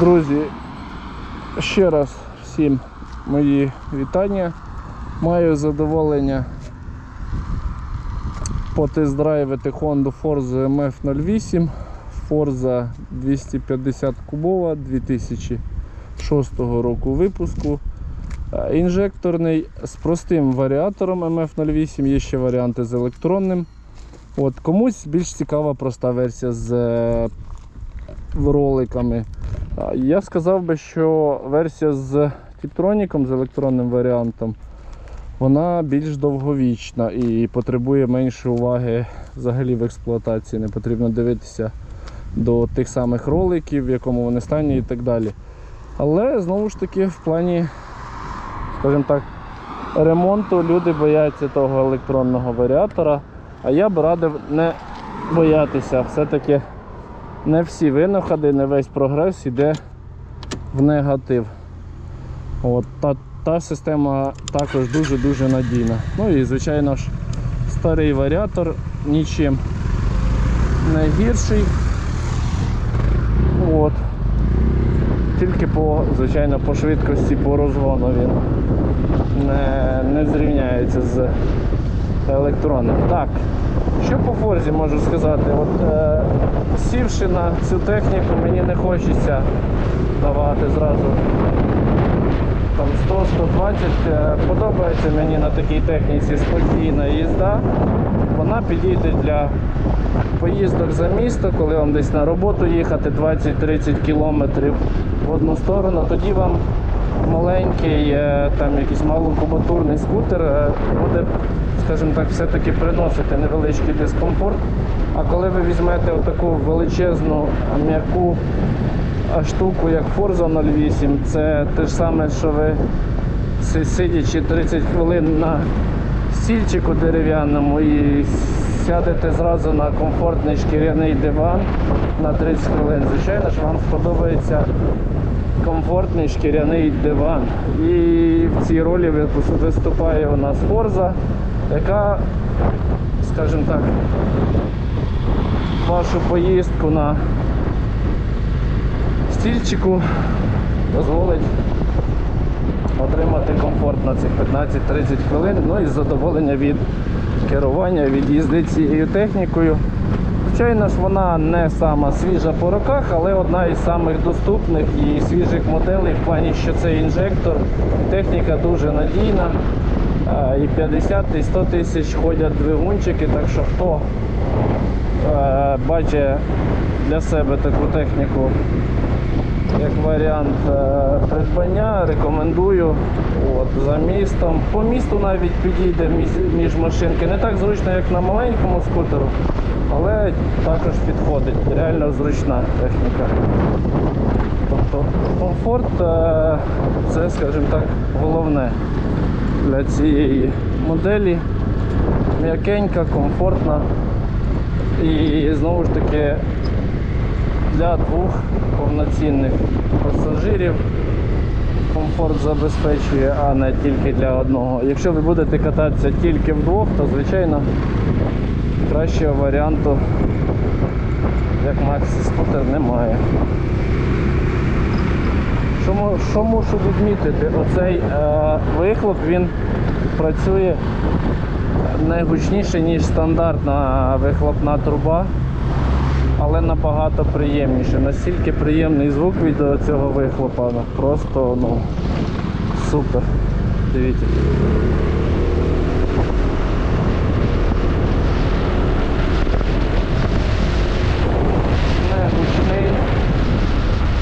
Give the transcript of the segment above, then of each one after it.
Друзі, ще раз всім мої вітання. Маю задоволення потест-драйвити Honda Forza MF08, Forza 250 кубова 2006 року випуску. Е, Інжекторний з простим варіатором MF08, є ще варіанти з електронним. От, комусь більш цікава проста версія з е, роликами. Я сказав би, що версія з Тіптроніком, з електронним варіантом, вона більш довговічна і потребує менше уваги взагалі в експлуатації. Не потрібно дивитися до тих самих роликів, в якому вони стані і так далі. Але знову ж таки в плані, скажімо так, ремонту люди бояться того електронного варіатора. А я б радив не боятися. Все-таки не всі винаходи, не весь прогрес йде в негатив. От, та, та система також дуже-дуже надійна. Ну і звичайно ж старий варіатор нічим не гірший. От. Тільки по, звичайно, по швидкості по розгону він не, не зрівняється з електронним. Так, що по форзі можу сказати? От, е, сівши на цю техніку, мені не хочеться давати зразу там 100-120. Е, Подобається мені на такій техніці спокійна їзда. Вона підійде для поїздок за місто, коли вам десь на роботу їхати 20-30 кілометрів в одну сторону, тоді вам маленький, е, там якийсь малокубатурний скутер е, буде, скажімо так, все-таки приносити невеличкий дискомфорт. А коли ви візьмете отаку величезну м'яку штуку, як Forza 08, це те ж саме, що ви сидячи 30 хвилин на стільчику дерев'яному і сядете зразу на комфортний шкіряний диван на 30 хвилин. Звичайно ж, вам сподобається комфортний шкіряний диван. І в цій ролі виступає у нас Forza, яка, скажімо так, вашу поїздку на стільчику дозволить отримати комфорт на цих 15-30 хвилин, ну і задоволення від керування, від їзди цією технікою. Звичайно ж, вона не сама свіжа по роках, але одна із самих доступних і свіжих моделей в плані, що це інжектор. Техніка дуже надійна. А, І 50 і 100 тисяч ходять двигунчики, так що хто е, бачить для себе таку техніку як варіант е, придбання, рекомендую От, за містом. По місту навіть підійде між, машинки. Не так зручно, як на маленькому скутеру, але також підходить. Реально зручна техніка. Тобто комфорт е, це, скажімо так, головне для цієї моделі. М'якенька, комфортна і знову ж таки для двох повноцінних пасажирів комфорт забезпечує, а не тільки для одного. Якщо ви будете кататися тільки вдвох, то звичайно кращого варіанту, як Maxi скутер, немає. Що, що мушу відмітити? Оцей е, вихлоп він працює не гучніше, ніж стандартна вихлопна труба але набагато приємніше. Настільки приємний звук від цього вихлопа. Просто ну супер. Дивіться. Не гучний,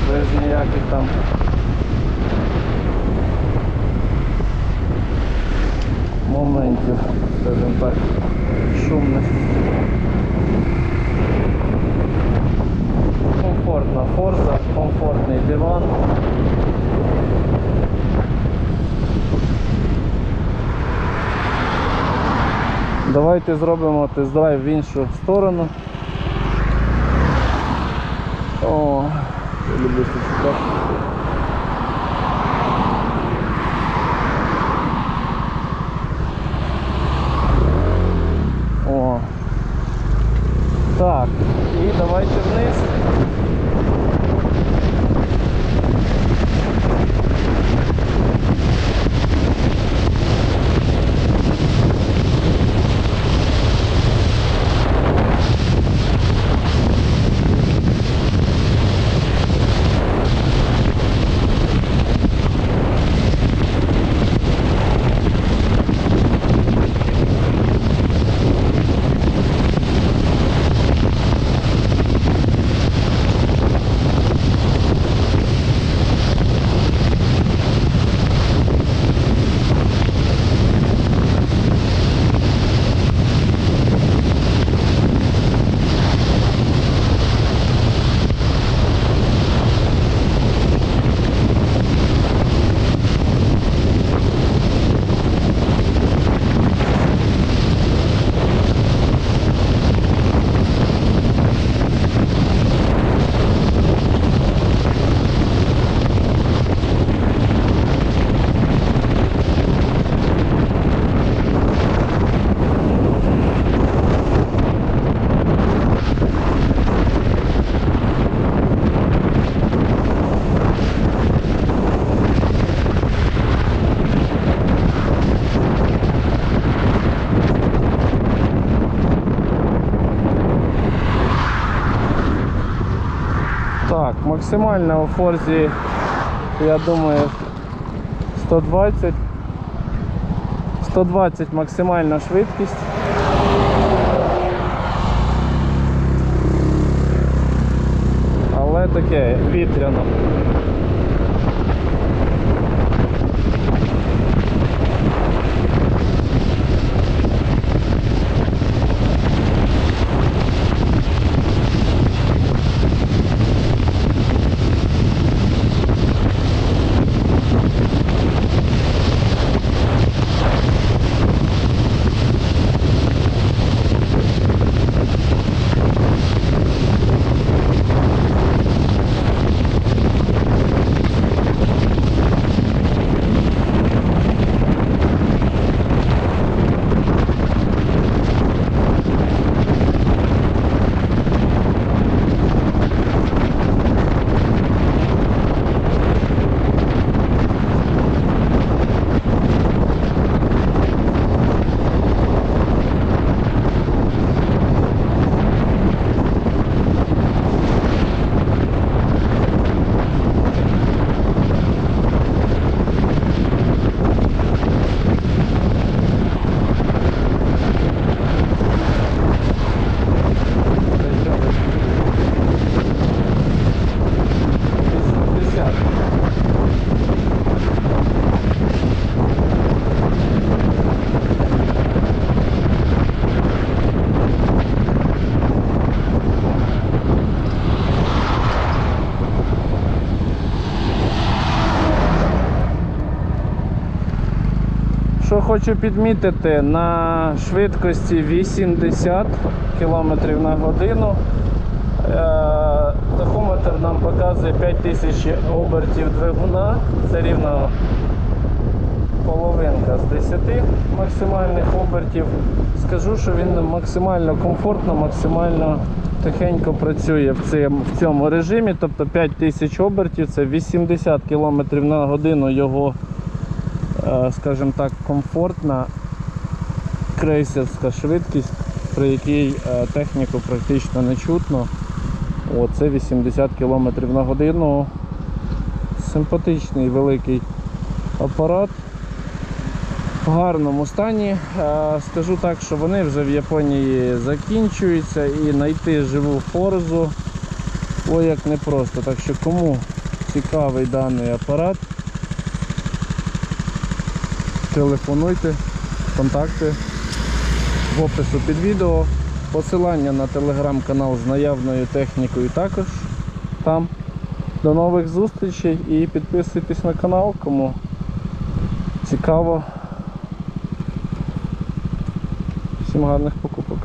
без ніяких там. Моментів, скажімо так, шумних. Комфортна форза, Давайте зробимо тест-драйв в іншу сторону. О, я люблю це читати. О. Так, і давайте вниз. Так, максимальна у Форзі, я думаю, 120. 120 максимальна швидкість. Але таке вітряно. Що хочу підмітити, на швидкості 80 км на годину е, тахометр нам показує 5000 обертів двигуна. Це рівно половинка з 10 максимальних обертів. Скажу, що він максимально комфортно, максимально тихенько працює в цьому, режимі. Тобто 5000 обертів це 80 км на годину його скажімо так, комфортна крейсерська швидкість, при якій е, техніку практично не чутно. О, це 80 км на годину. Симпатичний великий апарат. В гарному стані. Е, Скажу так, що вони вже в Японії закінчуються і знайти живу форзу ой як непросто. Так що кому цікавий даний апарат, телефонуйте, контакти в опису під відео. Посилання на телеграм-канал з наявною технікою також там. До нових зустрічей і підписуйтесь на канал, кому цікаво. Всім гарних покупок.